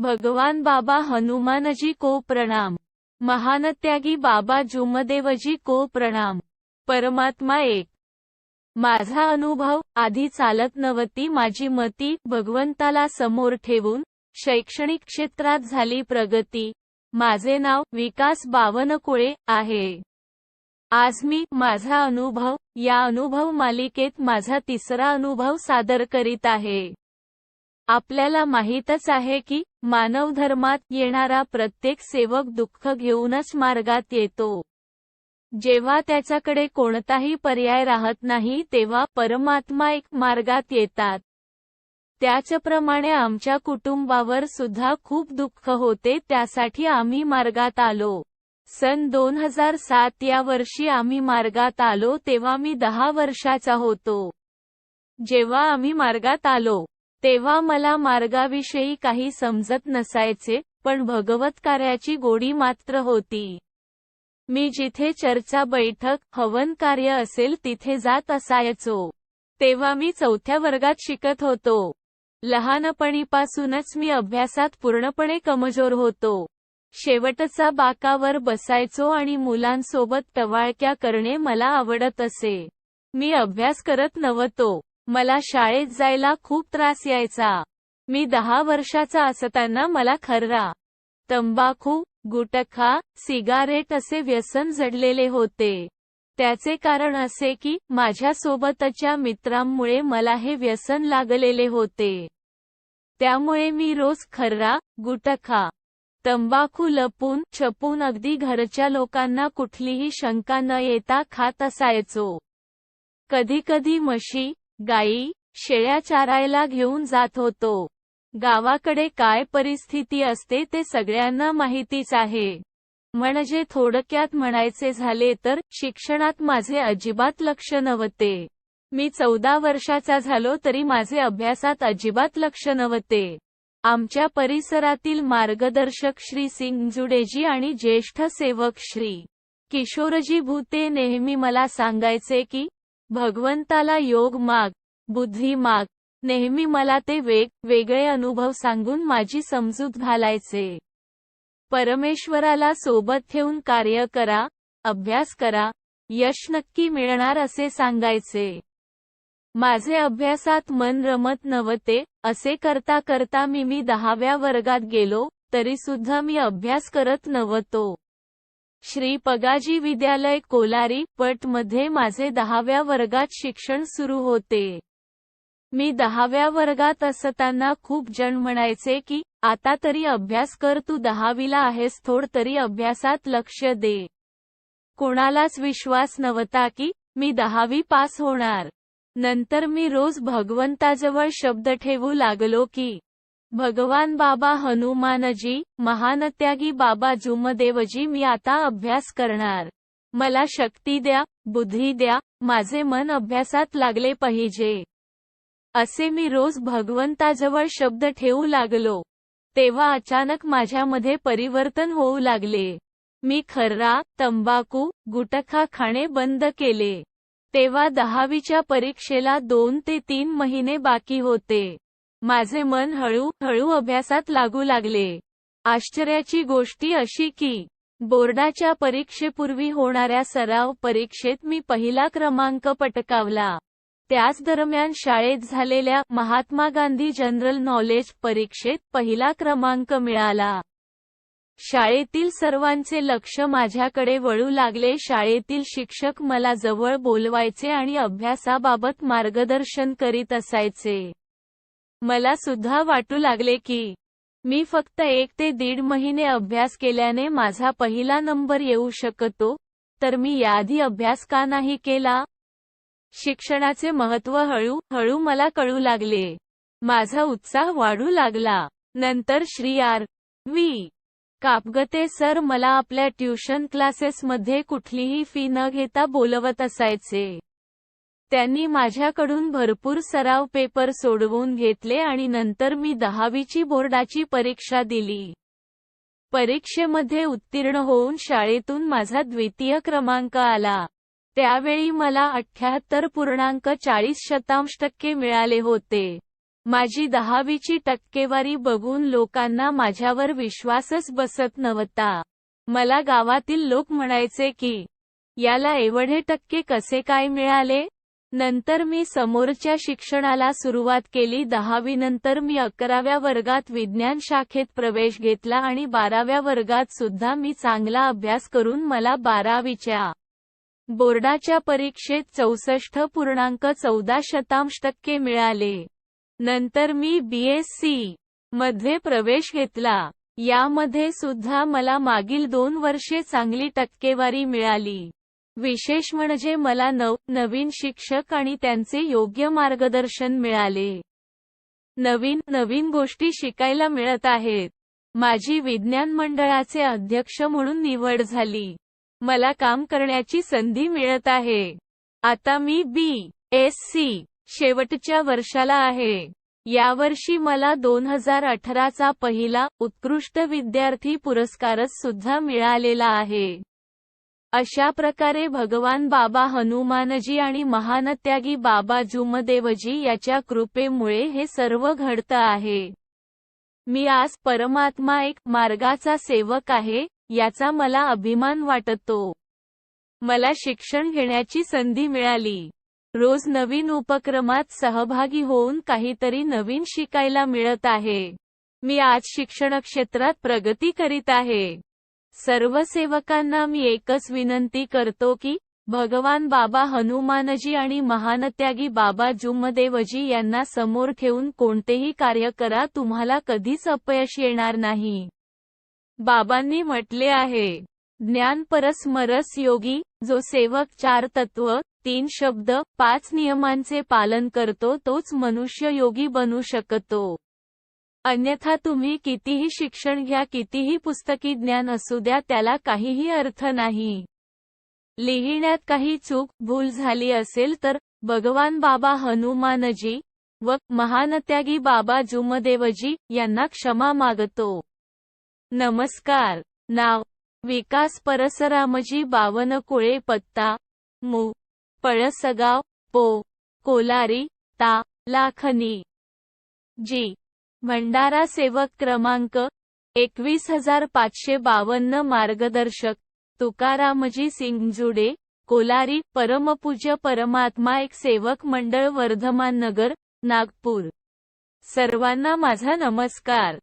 भगवान बाबा हनुमानजी को प्रणाम. महानत्यागी बाबा जुमदेवजी को प्रणाम. परमात्मा एक. माझा अनुभव आधी चालत नव्हती माझी मती भगवंताला समोर ठेवून शैक्षणिक क्षेत्रात झाली प्रगती. माझे नाव विकास बावनकुळे आहे. आज मी माझा अनुभव या अनुभव मालिकेत माझा तिसरा अनुभव सादर करीत आहे. आपल्याला माहीतच आहे की मानव धर्मात येणारा प्रत्येक सेवक दुःख घेऊनच मार्गात येतो. जेव्हा त्याच्याकडे कोणताही पर्याय राहत नाही तेव्हा परमात्मा एक मार्गात येतात. त्याचप्रमाणे आमच्या कुटुंबावर सुद्धा खूप दुःख होते त्यासाठी आम्ही मार्गात आलो. सन दोन हजार सात या वर्षी आम्ही मार्गात आलो तेव्हा मी दहा वर्षाचा होतो. जेव्हा आम्ही मार्गात आलो तेव्हा मला मार्गाविषयी काही समजत नसायचे पण भगवतकार्याची गोडी मात्र होती. मी जिथे चर्चा बैठक हवन कार्य असेल तिथे जात असायचो. तेव्हा मी चौथ्या वर्गात शिकत होतो. लहानपणीपासूनच मी अभ्यासात पूर्णपणे कमजोर होतो. शेवटचा बाकावर बसायचो आणि मुलांसोबत टवाळक्या करणे मला आवडत असे. मी अभ्यास करत नव्हतो. मला शाळेत जायला खूप त्रास यायचा. मी दहा वर्षाचा असताना मला खर्रा तंबाखू गुटखा सिगारेट असे व्यसन जडलेले होते. त्याचे कारण असे की माझ्यासोबतच्या मित्रांमुळे मला हे व्यसन लागलेले होते. त्यामुळे मी रोज खर्रा गुटखा तंबाखू लपून छपून अगदी घरच्या लोकांना कुठलीही शंका न येता खात असायचो. कधीकधी म्हशी गाई शेळ्या चारायला घेऊन जात होतो. गावाकडे काय परिस्थिती असते ते सगळ्यांना माहितीच आहे. म्हणजे थोडक्यात म्हणायचे झाले तर शिक्षणात माझे अजिबात लक्ष नव्हते. मी चौदा वर्षाचा झालो तरी माझे अभ्यासात अजिबात लक्ष नव्हते. आमच्या परिसरातील मार्गदर्शक श्री सिंगजुडेजी आणि ज्येष्ठ सेवक श्री किशोरजी भूते नेहमी मला सांगायचे की भगवंताला योग माग बुद्धी माग. नेहमी मला ते वेग वेगळे अनुभव सांगून माझी समजूत घालायचे. परमेश्वराला सोबत ठेवून कार्य करा अभ्यास करा यश नक्की मिळणार असे सांगायचे. माझे अभ्यासात मन रमत नव्हते असे करता करता मी मी दहाव्या वर्गात गेलो तरी सुद्धा मी अभ्यास करत नव्हतो. श्री पगाजी विद्यालय कोलारी पटमध्ये माझे दहाव्या वर्गात शिक्षण सुरू होते. मी दहाव्या वर्गात असताना खूप जण म्हणायचे की आता तरी अभ्यास कर तू दहावीला आहेस थोड तरी अभ्यासात लक्ष दे. कोणालाच विश्वास नव्हता की मी दहावी पास होणार. नंतर मी रोज भगवंताजवळ शब्द ठेवू लागलो की भगवान बाबा हनुमानजी महानत्यागी बाबा जुमदेवजी मी आता अभ्यास करणार. मला शक्ती द्या बुद्धी द्या माझे मन अभ्यासात लागले पाहिजे. असे मी रोज भगवंताजवळ शब्द ठेवू लागलो. तेव्हा अचानक माझ्यामध्ये परिवर्तन होऊ लागले. मी खर्रा तंबाखू गुटखा खाणे बंद केले. तेव्हा दहावीच्या परीक्षेला दोन ते तीन महिने बाकी होते. माझे मन हळू हळू अभ्यासात लागू लागले. आश्चर्याची गोष्टी अशी की बोर्डाच्या परीक्षेपूर्वी होणाऱ्या सराव परीक्षेत मी पहिला क्रमांक पटकावला. त्याच दरम्यान शाळेत झालेल्या महात्मा गांधी जनरल नॉलेज परीक्षेत पहिला क्रमांक मिळाला. शाळेतील सर्वांचे लक्ष माझ्याकडे वळू लागले. शाळेतील शिक्षक मला जवळ बोलवायचे आणि अभ्यासाबाबत मार्गदर्शन करीत असायचे. मला सुद्धा वाटू लागले की मी फक्त एक ते दीड महिने अभ्यास केल्याने माझा पहिला नंबर येऊ शकतो तर मी याआधी अभ्यास का नाही केला? शिक्षणाचे महत्त्व हळू हळू मला कळू लागले. माझा उत्साह वाढू लागला. नंतर Shri R. V. Kapgate sir मला आपल्या ट्युशन क्लासेसमध्ये कुठलीही फी न घेता बोलवत असायचे. त्यांनी माझ्याकडून भरपूर सराव पेपर सोडवून घेतले आणि नंतर मी दहावीची बोर्डाची परीक्षा दिली. परीक्षेमध्ये उत्तीर्ण होऊन शाळेतून माझा द्वितीय क्रमांक आला. त्यावेळी मला अठ्ठ्याहत्तर पूर्णांक चाळीस शतांश टक्के मिळाले होते. माझी दहावीची टक्केवारी बघून लोकांना माझ्यावर विश्वासच बसत नव्हता. मला गावातील लोक म्हणायचे की याला एवढे टक्के कसे काय मिळाले? नंतर मी समोरच्या शिक्षणाला सुरुवात केली दहावीनंतर मी अकराव्या वर्गात विज्ञान शाखेत प्रवेश घेतला आणि बाराव्या वर्गात सुद्धा मी चांगला अभ्यास करून मला बारावीच्या बोर्डाच्या परीक्षेत चौसष्ट पूर्णांक चौदा शतांश टक्के मिळाले. नंतर मी बीएससी मध्ये प्रवेश घेतला. यामध्ये सुद्धा मला मागील दोन वर्षे चांगली टक्केवारी मिळाली. विशेष म्हणजे मला नव नवीन शिक्षक आणि त्यांचे योग्य मार्गदर्शन मिळाले. नवीन नवीन गोष्टी शिकायला मिळत आहेत. माझी विज्ञान मंडळाचे अध्यक्ष म्हणून निवड झाली. मला काम करण्याची संधी मिळत आहे. आता मी बी एस सी शेवटच्या वर्षाला आहे. यावर्षी मला दोन हजार अठराचा पहिला उत्कृष्ट विद्यार्थी पुरस्कारच सुद्धा मिळालेला आहे. अशा प्रकारे भगवान बाबा हनुमानजी आणि महानत्यागी बाबा जुमदेवजी याच्या कृपेमुळे हे सर्व घडतं आहे. मी आज परमात्मा एक मार्गाचा सेवक आहे याचा मला अभिमान वाटतो. मला शिक्षण घेण्याची संधी मिळाली. रोज नवीन उपक्रमात सहभागी होऊन काहीतरी नवीन शिकायला मिळत आहे. मी आज शिक्षण क्षेत्रात प्रगती करीत आहे. सर्व सेवकांना मी एकच विनंती करतो की भगवान बाबा हनुमानजी आणि महानत्यागी बाबा जुम्मदेवजी यांना समोर ठेवून कोणतेही कार्य करा तुम्हाला कधीच अपयश येणार नाही. बाबांनी म्हटले आहे. ज्ञान परस्मरस योगी जो सेवक चार तत्व तीन शब्द पाच नियमांचे पालन करतो तोच मनुष्य योगी बनू शकतो. अन्यथा तुम्ही कितीही शिक्षण घ्या कितीही पुस्तकी ज्ञान असू द्या त्याला काहीही अर्थ नाही. लिहिण्यात काही चूक भूल झाली असेल तर भगवान बाबा हनुमानजी व महानत्यागी बाबा जुमदेवजी यांना क्षमा मागतो. नमस्कार. नाव विकास परसरामजी बावनकुळे पत्ता मू. पळसगाव पो. कोलारी ता. लाखनी. जी. भंडारा सेवक क्रमांक एकवीस हजार पाचशे बावन्न मार्गदर्शक तुकारामजी सिंगजुडे कोलारी परमपूज्य परमात्मा एक सेवक मंडळ वर्धमान नगर नागपूर. सर्वांना माझा नमस्कार.